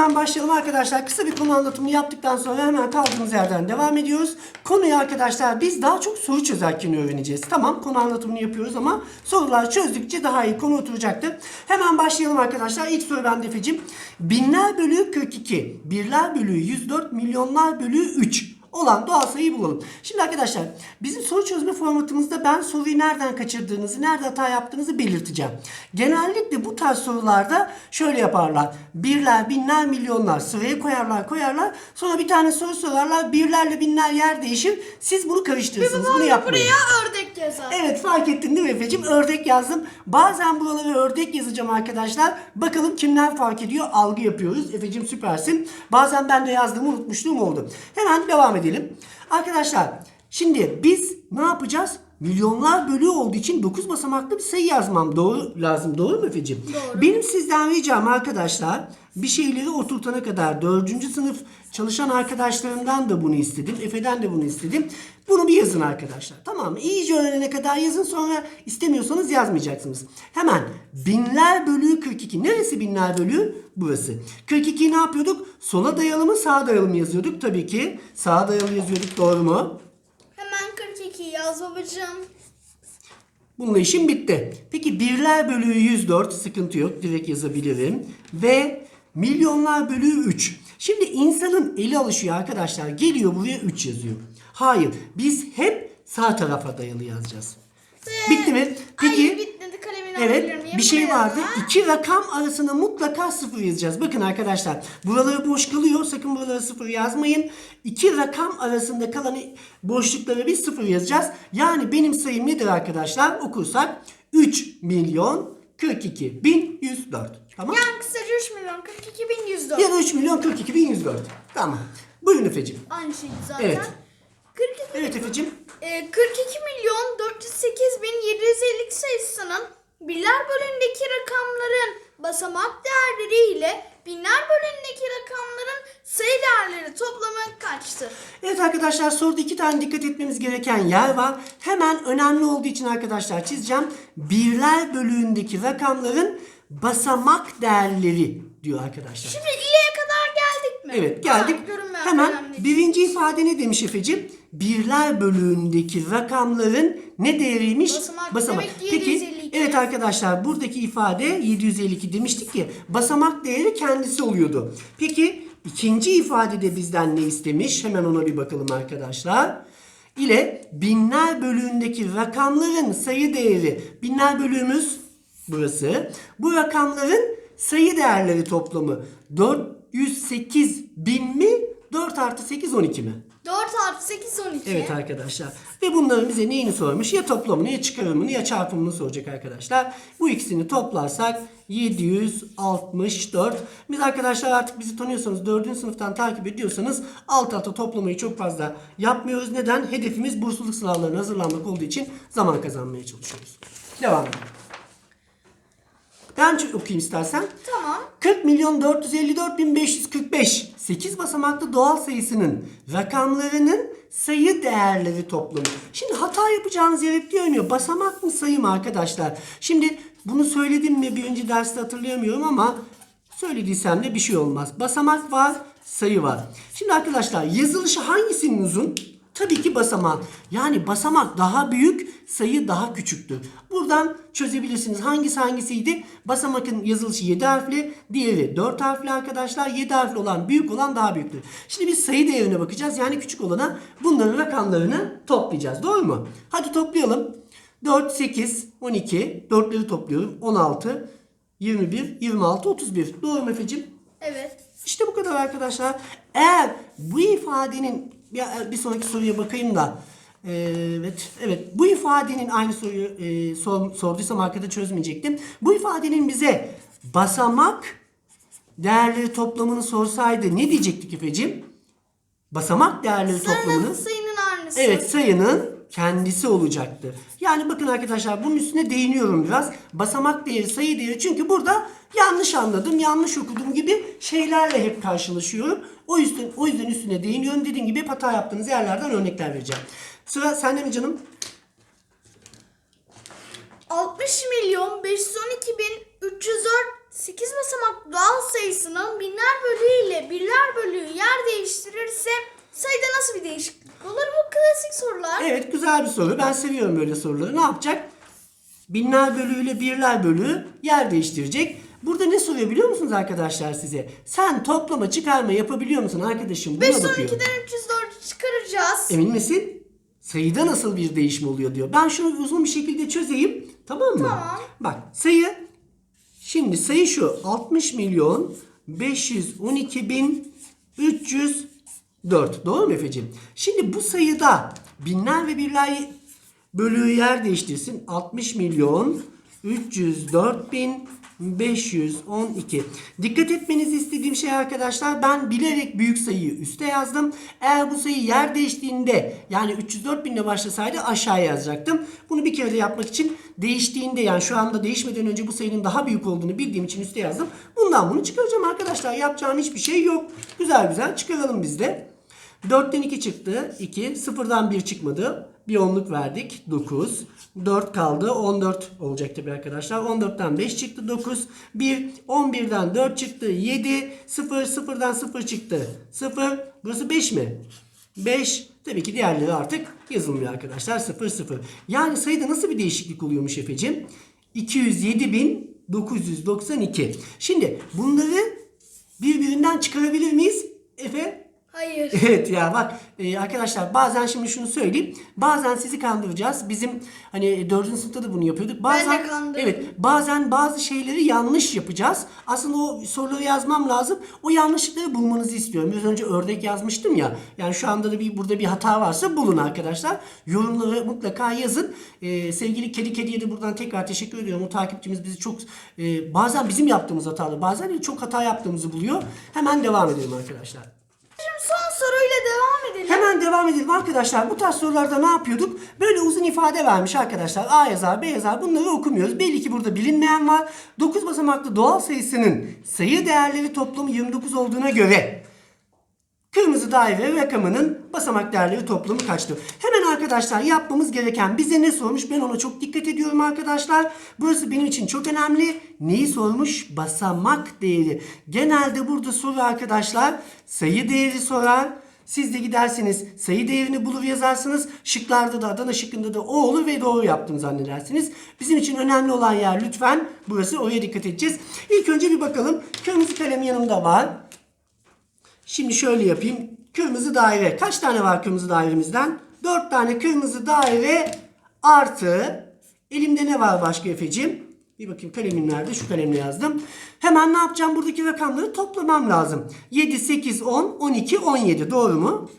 Hemen başlayalım arkadaşlar. Kısa bir konu anlatımını yaptıktan sonra hemen kaldığımız yerden devam ediyoruz. Konuyu arkadaşlar biz daha çok soru çözerken öğreneceğiz. Tamam konu anlatımını yapıyoruz ama sorular çözdükçe daha iyi konu oturacaktır. Hemen başlayalım arkadaşlar. İlk soru bende Efe'cim. Binler bölü 42, birler bölü 104, milyonlar bölü 3 olan doğal sayıyı bulalım. Şimdi arkadaşlar bizim soru çözme formatımızda ben soruyu nereden kaçırdığınızı, nerede hata yaptığınızı belirteceğim. Genellikle bu tarz sorularda şöyle yaparlar. Birler, binler, milyonlar sıraya koyarlar koyarlar. Sonra bir tane soru sorarlar. Birlerle binler yer değişir. Siz bunu karıştırırsınız. Bunu yapmayın. Buraya ördek yazar. Evet fark ettin değil mi Efe'cim? Ördek yazdım. Bazen buralara ördek yazacağım arkadaşlar. Bakalım kimler fark ediyor? Algı yapıyoruz. Efe'cim süpersin. Bazen ben de yazdığımı unutmuşluğum oldu. Hemen devam edelim. Arkadaşlar şimdi biz ne yapacağız? Milyonlar bölü olduğu için 9 basamaklı bir sayı yazmam doğru lazım. Doğru mu Efe'cim? Doğru. Benim sizden ricam arkadaşlar bir şeyleri oturtana kadar 4. sınıf çalışan arkadaşlarımdan da bunu istedim. Efe'den de bunu istedim. Bunu bir yazın arkadaşlar. Tamam mı? İyice öğrenene kadar yazın sonra istemiyorsanız yazmayacaksınız. Hemen binler bölü 42. Neresi binler bölü? Burası. 42'yi ne yapıyorduk? Sola dayalı mı sağa dayalı mı yazıyorduk? Tabii ki sağa dayalı yazıyorduk. Doğru mu? Hemen 42 yaz babacığım. Bununla işim bitti. Peki birler bölü 104 sıkıntı yok. Direkt yazabilirim. Ve milyonlar bölü 3. Şimdi insanın eli alışıyor arkadaşlar. Geliyor buraya 3 yazıyor. Hayır. Biz hep sağ tarafa dayalı yazacağız. Bitti mi? Peki. Kalemini alabilir Evet miyim? bir şey Buraya. vardı. İki rakam arasında mutlaka sıfır yazacağız. Bakın arkadaşlar buraları boş kalıyor. Sakın buralara sıfır yazmayın. İki rakam arasında kalan boşluklara biz sıfır yazacağız. Yani benim sayım nedir arkadaşlar? Okursak 3 milyon 42 bin 104. Tamam. Yani kısaca 3 milyon 42 bin 104. Ya da 3 milyon 42 bin 104. Tamam. Buyurun Efe'cim. Aynı şeydi zaten. Evet. 42, Evet Efe'cim. e, 42 milyon 408 bin 752 sayısının birler bölümündeki rakamların basamak değerleri ile binler bölümündeki rakamların sayı değerleri toplamı kaçtır? Evet arkadaşlar soruda iki tane dikkat etmemiz gereken yer var. Hemen önemli olduğu için arkadaşlar çizeceğim. Birler bölüğündeki rakamların basamak değerleri diyor arkadaşlar. Şimdi ileye kadar? Evet geldik. Ha, görünmeyen Hemen önemli. birinci ifade ne demiş Efe'cim? Birler bölüğündeki rakamların ne değeriymiş? Basamak. Demek ki Peki 752. evet arkadaşlar buradaki ifade 752 demiştik ki basamak değeri kendisi oluyordu. Peki ikinci ifadede bizden ne istemiş? Hemen ona bir bakalım arkadaşlar. İle binler bölüğündeki rakamların sayı değeri binler bölüğümüz burası. Bu rakamların sayı değerleri toplamı 408 bin mi? 4 artı 8 12 mi? 4 artı 8 12. Evet arkadaşlar. Ve bunların bize neyini sormuş? Ya toplamını ya çıkarımını ya çarpımını soracak arkadaşlar. Bu ikisini toplarsak 764. Biz arkadaşlar artık bizi tanıyorsanız 4. sınıftan takip ediyorsanız alt alta toplamayı çok fazla yapmıyoruz. Neden? Hedefimiz bursluluk sınavlarına hazırlanmak olduğu için zaman kazanmaya çalışıyoruz. Devam edelim. Ben çok okuyayım istersen. Tamam. 40 milyon 454 bin 545 8 basamaklı doğal sayısının rakamlarının sayı değerleri toplamı. Şimdi hata yapacağınız yer hep diyor basamak mı sayı mı arkadaşlar? Şimdi bunu söyledim mi bir önce derste hatırlayamıyorum ama söylediysem de bir şey olmaz. Basamak var, sayı var. Şimdi arkadaşlar yazılışı hangisinin uzun? Tabii ki basamak. Yani basamak daha büyük, sayı daha küçüktür. Buradan çözebilirsiniz. Hangisi hangisiydi? Basamakın yazılışı 7 harfli, diğeri 4 harfli arkadaşlar. 7 harfli olan büyük olan daha büyüktür. Şimdi biz sayı değerine bakacağız. Yani küçük olana bunların rakamlarını toplayacağız. Doğru mu? Hadi toplayalım. 4, 8, 12. 4'leri topluyorum. 16, 21, 26, 31. Doğru mu Efe'cim? Evet. İşte bu kadar arkadaşlar. Eğer bu ifadenin bir, bir sonraki soruya bakayım da Ee, evet evet bu ifadenin aynı soruyu e, sor, sorduysam arkada çözmeyecektim. Bu ifadenin bize basamak değerleri toplamını sorsaydı ne diyecektik Efe'cim? Basamak değerleri toplamını Sayının, sayının aynısı. Evet sayının kendisi olacaktı. Yani bakın arkadaşlar bunun üstüne değiniyorum biraz. Basamak değeri, sayı değeri. Çünkü burada yanlış anladım, yanlış okudum gibi şeylerle hep karşılaşıyorum. O yüzden o yüzden üstüne değiniyorum. Dediğim gibi hata yaptığınız yerlerden örnekler vereceğim. Sıra sende mi canım? 60 milyon 512 bin 304 8 basamak doğal sayısının binler bölüğü ile birler bölüğü yer değiştirirse sayıda nasıl bir değişiklik olur? Bu klasik sorular. Evet güzel bir soru. Ben seviyorum böyle soruları. Ne yapacak? Binler bölüğüyle birler bölüğü yer değiştirecek. Burada ne soruyor biliyor musunuz arkadaşlar size? Sen toplama çıkarma yapabiliyor musun arkadaşım? Buna 5 bakıyor. 12'den 304'ü çıkaracağız. Emin misin? Sayıda nasıl bir değişim oluyor diyor. Ben şunu uzun bir şekilde çözeyim. Tamam mı? Tamam. Bak sayı şimdi sayı şu 60 milyon 512 bin 304. Doğru mu Efe'ciğim? Şimdi bu sayıda binler ve birler bölüğü yer değiştirsin. 60 milyon 304 bin 512. Dikkat etmenizi istediğim şey arkadaşlar ben bilerek büyük sayıyı üste yazdım. Eğer bu sayı yer değiştiğinde yani 304 binle başlasaydı aşağıya yazacaktım. Bunu bir kere de yapmak için değiştiğinde yani şu anda değişmeden önce bu sayının daha büyük olduğunu bildiğim için üste yazdım. Bundan bunu çıkaracağım arkadaşlar. Yapacağım hiçbir şey yok. Güzel güzel çıkaralım biz de. 4'ten 2 çıktı. 2. 0'dan 1 çıkmadı. Bir onluk verdik. 9. 4 kaldı. 14 olacak tabii arkadaşlar. 14'ten 5 çıktı. 9. 1. 11'den 4 çıktı. 7. 0. 0'dan 0 çıktı. 0. Burası 5 mi? 5. Tabii ki diğerleri artık yazılmıyor arkadaşlar. 0 0. Yani sayıda nasıl bir değişiklik oluyormuş Efe'cim? 207.992. Şimdi bunları birbirinden çıkarabilir miyiz? Efe? Hayır. Evet ya bak e, arkadaşlar bazen şimdi şunu söyleyeyim. Bazen sizi kandıracağız. Bizim hani 4. sınıfta da bunu yapıyorduk. Bazen de kandırdım. Evet bazen bazı şeyleri yanlış yapacağız. Aslında o soruları yazmam lazım. O yanlışlıkları bulmanızı istiyorum. Biraz önce ördek yazmıştım ya. Yani şu anda da bir burada bir hata varsa bulun arkadaşlar. Yorumları mutlaka yazın. E, sevgili Kedi Kedi'ye de buradan tekrar teşekkür ediyorum. O takipçimiz bizi çok e, bazen bizim yaptığımız hatalı bazen de çok hata yaptığımızı buluyor. Hemen devam edelim arkadaşlar. Soruyla devam edelim. Hemen devam edelim arkadaşlar. Bu tarz sorularda ne yapıyorduk? Böyle uzun ifade vermiş arkadaşlar. A yazar, B yazar. Bunları okumuyoruz. Belli ki burada bilinmeyen var. 9 basamaklı doğal sayısının sayı değerleri toplamı 29 olduğuna göre Kırmızı daire rakamının basamak değerleri toplamı kaçtır? Hemen arkadaşlar yapmamız gereken bize ne sormuş? Ben ona çok dikkat ediyorum arkadaşlar. Burası benim için çok önemli. Neyi sormuş? Basamak değeri. Genelde burada soru arkadaşlar sayı değeri sorar. Siz de gidersiniz sayı değerini bulur yazarsınız. Şıklarda da Adana şıkkında da o olur ve doğru yaptım zannedersiniz. Bizim için önemli olan yer lütfen burası oraya dikkat edeceğiz. İlk önce bir bakalım. Kırmızı kalem yanımda var. Şimdi şöyle yapayım. Kırmızı daire. Kaç tane var kırmızı dairemizden? 4 tane kırmızı daire artı. Elimde ne var başka Efe'cim? Bir bakayım kalemim nerede? Şu kalemle yazdım. Hemen ne yapacağım? Buradaki rakamları toplamam lazım. 7, 8, 10, 12, 17. Doğru mu?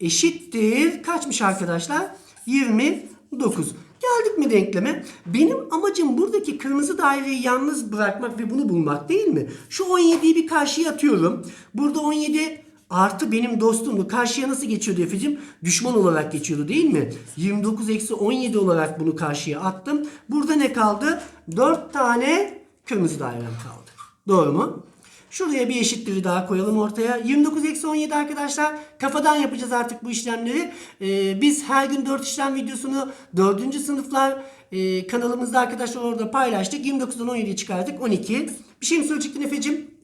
Eşittir. Kaçmış arkadaşlar? 29. Geldik mi denkleme? Benim amacım buradaki kırmızı daireyi yalnız bırakmak ve bunu bulmak değil mi? Şu 17'yi bir karşıya atıyorum. Burada 17 artı benim dostumdu. Karşıya nasıl geçiyordu Efe'cim? Düşman olarak geçiyordu değil mi? 29 eksi 17 olarak bunu karşıya attım. Burada ne kaldı? 4 tane kırmızı dairem kaldı. Doğru mu? Şuraya bir eşitleri daha koyalım ortaya. 29 eksi 17 arkadaşlar. Kafadan yapacağız artık bu işlemleri. Ee, biz her gün 4 işlem videosunu 4. sınıflar e, kanalımızda arkadaşlar orada paylaştık. 29'dan 17'yi çıkardık. 12. Bir şey mi söyleyecektin Efe'cim?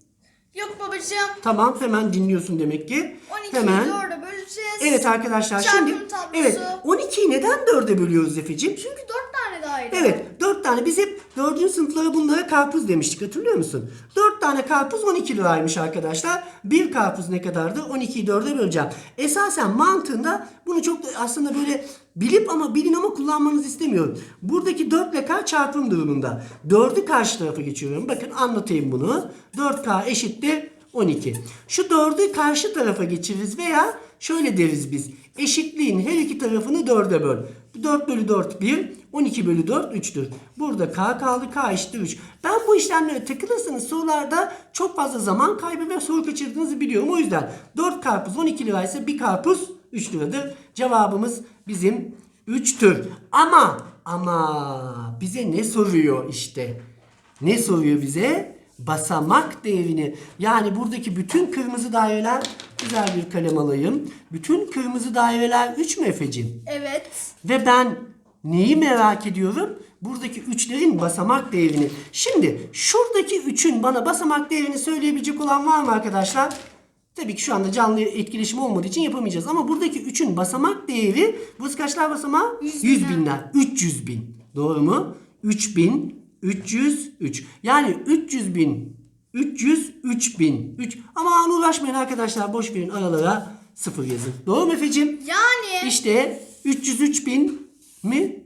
Yok babacığım. Tamam hemen dinliyorsun demek ki. 12'yi hemen. 4'e böleceğiz. Evet arkadaşlar Çarpım şimdi tablosu. evet 12'yi neden 4'e bölüyoruz Efe'cim? Çünkü 4 tane daire. Evet 4 tane biz hep 4. sınıflara bunlara karpuz demiştik hatırlıyor musun? 4 tane karpuz 12 liraymış arkadaşlar. Bir karpuz ne kadardı? 12'yi 4'e böleceğim. Esasen mantığında bunu çok da aslında böyle bilip ama bilin ama kullanmanızı istemiyorum. Buradaki 4 ile k çarpım durumunda. 4'ü karşı tarafa geçiyorum. Bakın anlatayım bunu. 4k eşittir 12. Şu 4'ü karşı tarafa geçiririz veya şöyle deriz biz. Eşitliğin her iki tarafını 4'e böl. 4 bölü 4 1, 12 bölü 4 3'tür. Burada k kaldı k eşittir 3. Ben bu işlemlere takılırsanız sorularda çok fazla zaman kaybı ve soru kaçırdığınızı biliyorum. O yüzden 4 karpuz 12 liraysa bir karpuz 3 liradır. Cevabımız bizim 3'tür. Ama ama bize ne soruyor işte? Ne soruyor bize? Basamak değerini. Yani buradaki bütün kırmızı daireler güzel bir kalem alayım. Bütün kırmızı daireler 3 mü Efe'cim? Evet. Ve ben neyi merak ediyorum? Buradaki üçlerin basamak değerini. Şimdi şuradaki üçün bana basamak değerini söyleyebilecek olan var mı arkadaşlar? Tabii ki şu anda canlı etkileşim olmadığı için yapamayacağız. Ama buradaki üçün basamak değeri, burası kaçlar basamağı? 100 binler. 300 bin. Doğru mu? 3000, 303. Yani 300 bin, 300, 3000. 3. Ama uğraşmayın arkadaşlar. Boş verin aralara sıfır yazın. Doğru mu Efe'cim? Yani İşte 303 bin mi?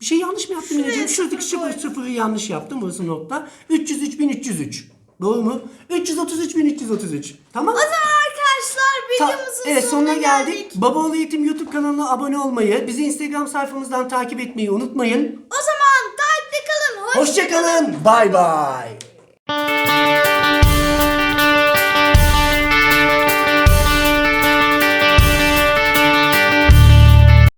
Bir şey yanlış mı yaptım Şuraya Şuradaki sıfır sıfırı yanlış yaptım. Burası nokta. 303 bin 303. Doğru mu? 333 bin 333. Tamam. o zaman arkadaşlar Ta- videomuzun evet sonuna geldik. geldik. Babaoğlu Eğitim YouTube kanalına abone olmayı, bizi Instagram sayfamızdan takip etmeyi unutmayın. O zaman takipte kalın. Hoşça kalın. Hoşçakalın. Bay bay.